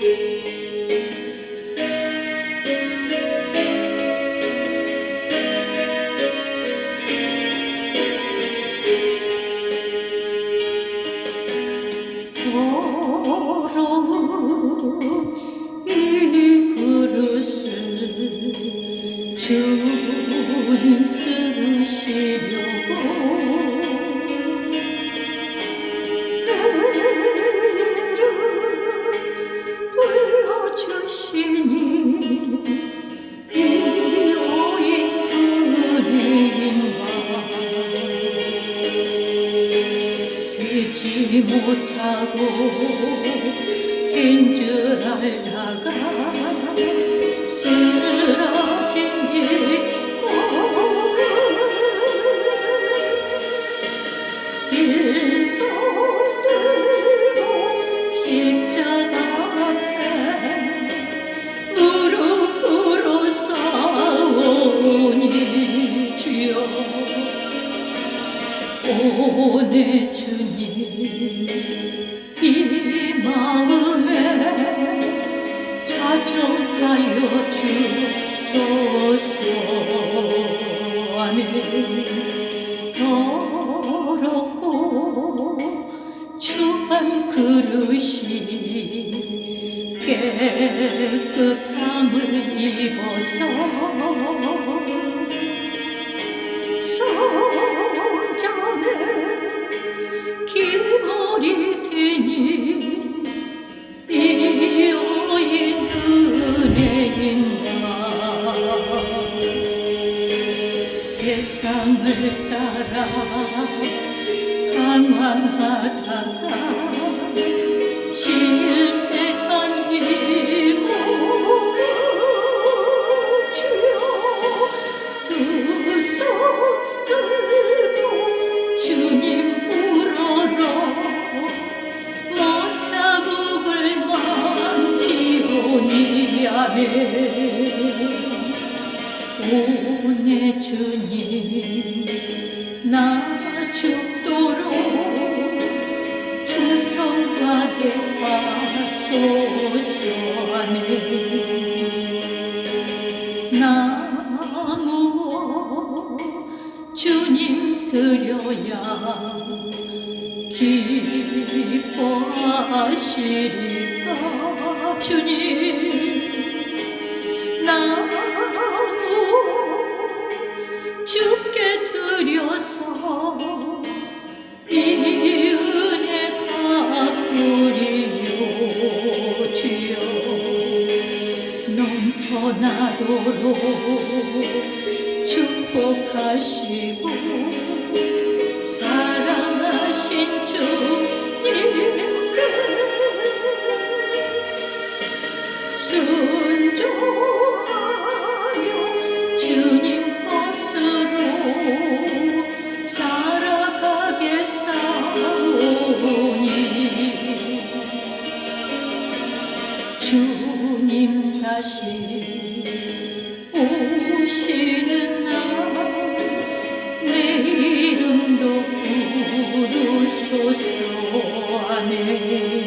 더러 못하고 된 줄 알다가 쓰러진 이 몸을 일손 들고 십자가 앞에 무릎 꿇어 싸우니 주여 오내 주님 이 마음에 자정하여 주소서. 아멘. 더럽고 추한 그릇이 깨끗함을 입어서 세상을 따라 방황하다가 실 오내 주님 나 죽도록 충성하게 하소서 아멘 나무어 주님 드려야 기뻐하시리까? 주님 넘쳐나도록 축복하시고 사랑하신 주님께 순종하며 주님 것으로 살아가겠사오니 주님 다시 오시는 날 내 이름도 부르소서. 아멘